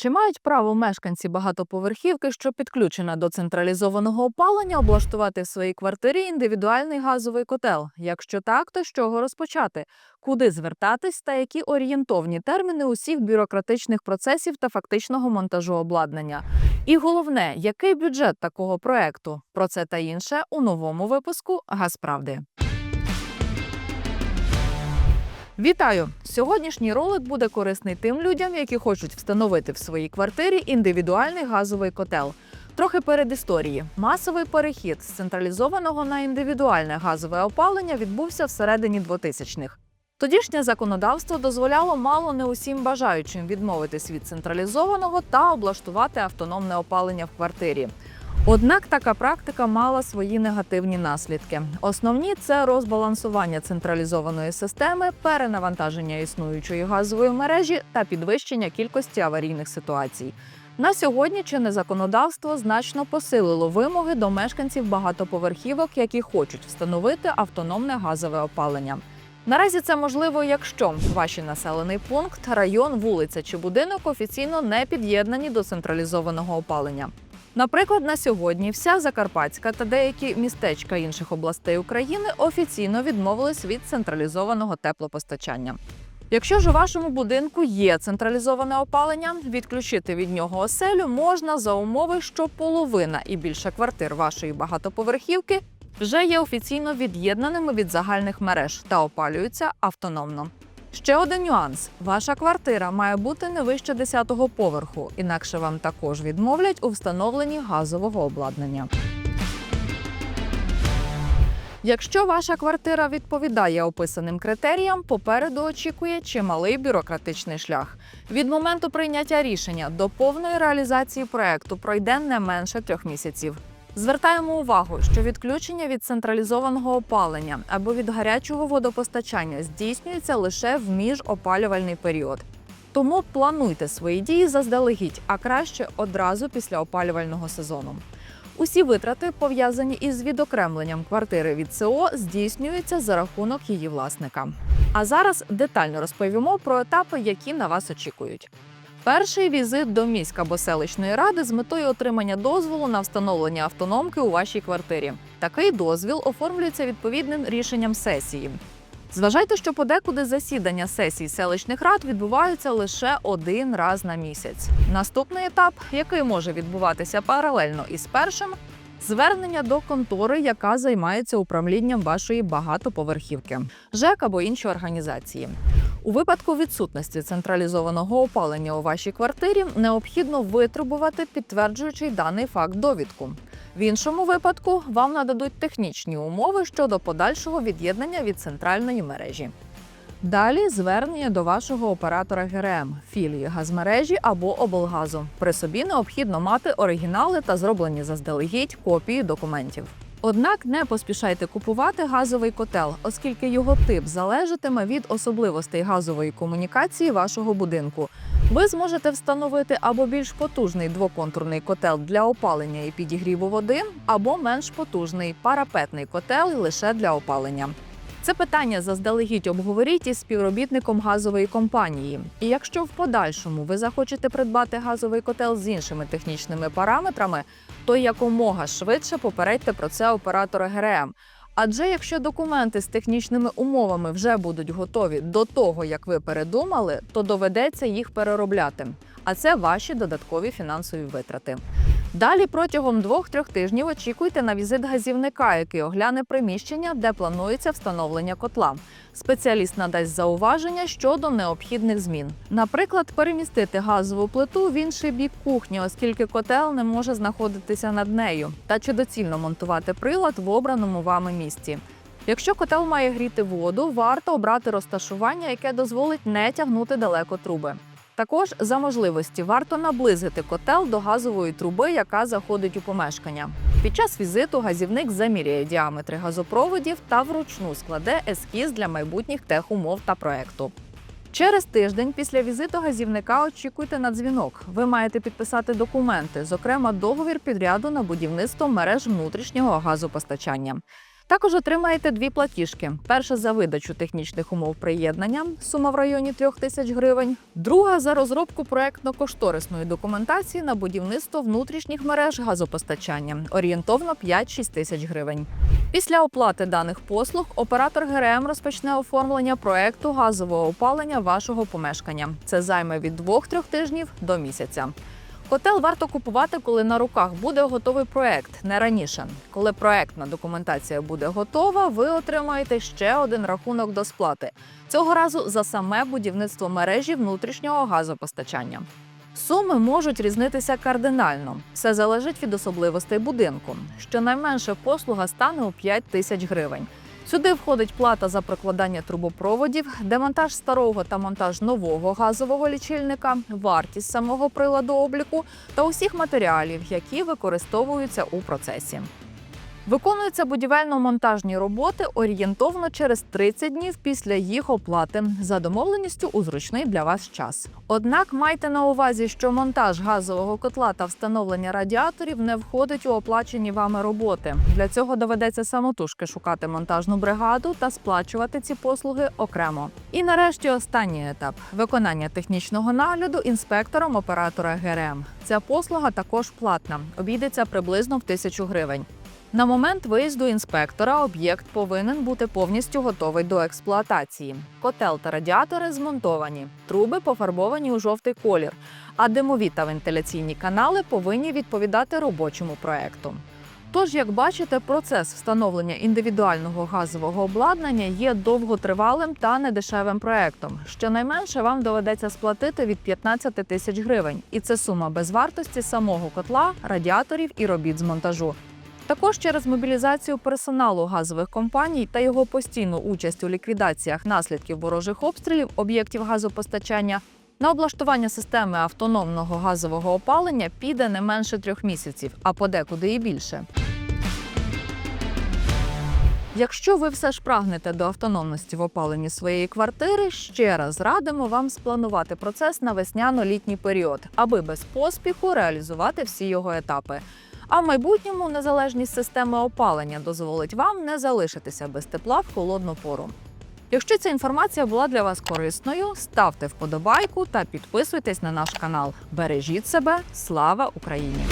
Чи мають право мешканці багатоповерхівки, що підключена до централізованого опалення, облаштувати в своїй квартирі індивідуальний газовий котел? Якщо так, то з чого розпочати? Куди звертатись та які орієнтовні терміни усіх бюрократичних процесів та фактичного монтажу обладнання? І головне, який бюджет такого проекту? Про це та інше у новому випуску Газправди. Вітаю! Сьогоднішній ролик буде корисний тим людям, які хочуть встановити в своїй квартирі індивідуальний газовий котел. Трохи перед історії. Масовий перехід з централізованого на індивідуальне газове опалення відбувся всередині 2000-х. Тодішнє законодавство дозволяло мало не усім бажаючим відмовитись від централізованого та облаштувати автономне опалення в квартирі. Однак така практика мала свої негативні наслідки. Основні це розбалансування централізованої системи, перенавантаження існуючої газової мережі та підвищення кількості аварійних ситуацій. На сьогодні чинне законодавство значно посилило вимоги до мешканців багатоповерхівок, які хочуть встановити автономне газове опалення. Наразі це можливо, якщо ваш населений пункт, район, вулиця чи будинок офіційно не під'єднані до централізованого опалення. Наприклад, на сьогодні вся Закарпатська та деякі містечка інших областей України офіційно відмовились від централізованого теплопостачання. Якщо ж у вашому будинку є централізоване опалення, відключити від нього оселю можна за умови, що половина і більше квартир вашої багатоповерхівки вже є офіційно від'єднаними від загальних мереж та опалюються автономно. Ще один нюанс: ваша квартира має бути не вище 10-го поверху, інакше вам також відмовлять у встановленні газового обладнання. Якщо ваша квартира відповідає описаним критеріям, попереду очікує чималий бюрократичний шлях. Від моменту прийняття рішення до повної реалізації проекту пройде не менше трьох місяців. Звертаємо увагу, що відключення від централізованого опалення або від гарячого водопостачання здійснюється лише в міжопалювальний період. Тому плануйте свої дії заздалегідь, а краще одразу після опалювального сезону. Усі витрати, пов'язані із відокремленням квартири від СО, здійснюються за рахунок її власника. А зараз детально розповімо про етапи, які на вас очікують. Перший візит до міськ або селищної ради з метою отримання дозволу на встановлення автономки у вашій квартирі. Такий дозвіл оформлюється відповідним рішенням сесії. Зважайте, що подекуди засідання сесій селищних рад відбуваються лише один раз на місяць. Наступний етап, який може відбуватися паралельно із першим, звернення до контори, яка займається управлінням вашої багатоповерхівки, ЖЕК або інші організації. У випадку відсутності централізованого опалення у вашій квартирі необхідно витребувати підтверджуючий даний факт довідку. В іншому випадку вам нададуть технічні умови щодо подальшого від'єднання від центральної мережі. Далі звернення до вашого оператора ГРМ, філії газмережі або облгазу. При собі необхідно мати оригінали та зроблені заздалегідь копії документів. Однак не поспішайте купувати газовий котел, оскільки його тип залежатиме від особливостей газової комунікації вашого будинку. Ви зможете встановити або більш потужний двоконтурний котел для опалення і підігріву води, або менш потужний парапетний котел лише для опалення. Це питання заздалегідь обговоріть із співробітником газової компанії. І якщо в подальшому ви захочете придбати газовий котел з іншими технічними параметрами, то якомога швидше попередьте про це оператора ГРМ. Адже якщо документи з технічними умовами вже будуть готові до того, як ви передумали, то доведеться їх переробляти. А це ваші додаткові фінансові витрати. Далі протягом двох-трьох тижнів очікуйте на візит газівника, який огляне приміщення, де планується встановлення котла. Спеціаліст надасть зауваження щодо необхідних змін. Наприклад, перемістити газову плиту в інший бік кухні, оскільки котел не може знаходитися над нею, та чи доцільно монтувати прилад в обраному вами місці. Якщо котел має гріти воду, варто обрати розташування, яке дозволить не тягнути далеко труби. Також за можливості варто наблизити котел до газової труби, яка заходить у помешкання. Під час візиту газівник заміряє діаметри газопроводів та вручну складе ескіз для майбутніх техумов та проекту. Через тиждень після візиту газівника очікуйте на дзвінок. Ви маєте підписати документи, зокрема договір підряду на будівництво мереж внутрішнього газопостачання. Також отримаєте дві платіжки: перша за видачу технічних умов приєднання, сума в районі 3 тисяч гривень, друга за розробку проектно-кошторисної документації на будівництво внутрішніх мереж газопостачання орієнтовно 5-6 тисяч гривень. Після оплати даних послуг оператор ГРМ розпочне оформлення проекту газового опалення вашого помешкання. Це займе від 2-3 тижнів до місяця. Котел варто купувати, коли на руках буде готовий проект, не раніше. Коли проектна документація буде готова, ви отримаєте ще один рахунок до сплати. Цього разу за саме будівництво мережі внутрішнього газопостачання. Суми можуть різнитися кардинально. Все залежить від особливостей будинку. Щонайменше послуга стане у 5 тисяч гривень. Сюди входить плата за прокладання трубопроводів, демонтаж старого та монтаж нового газового лічильника, вартість самого приладу обліку та усіх матеріалів, які використовуються у процесі. Виконуються будівельно-монтажні роботи орієнтовно через 30 днів після їх оплати за домовленістю у зручний для вас час. Однак майте на увазі, що монтаж газового котла та встановлення радіаторів не входить у оплачені вами роботи. Для цього доведеться самотужки шукати монтажну бригаду та сплачувати ці послуги окремо. І нарешті останній етап виконання технічного нагляду інспектором оператора ГРМ. Ця послуга також платна, обійдеться приблизно в тисячу гривень. На момент виїзду інспектора об'єкт повинен бути повністю готовий до експлуатації. Котел та радіатори змонтовані, труби пофарбовані у жовтий колір, а димові та вентиляційні канали повинні відповідати робочому проекту. Тож, як бачите, процес встановлення індивідуального газового обладнання є довготривалим та недешевим проектом. Щонайменше вам доведеться сплатити від 15 тисяч гривень, і це сума без вартості самого котла, радіаторів і робіт з монтажу. Також через мобілізацію персоналу газових компаній та його постійну участь у ліквідаціях наслідків ворожих обстрілів об'єктів газопостачання на облаштування системи автономного газового опалення піде не менше трьох місяців, а подекуди і більше. Якщо ви все ж прагнете до автономності в опаленні своєї квартири, ще раз радимо вам спланувати процес на весняно-літній період, аби без поспіху реалізувати всі його етапи. А в майбутньому незалежність системи опалення дозволить вам не залишитися без тепла в холодну пору. Якщо ця інформація була для вас корисною, ставте вподобайку та підписуйтесь на наш канал. Бережіть себе, слава Україні!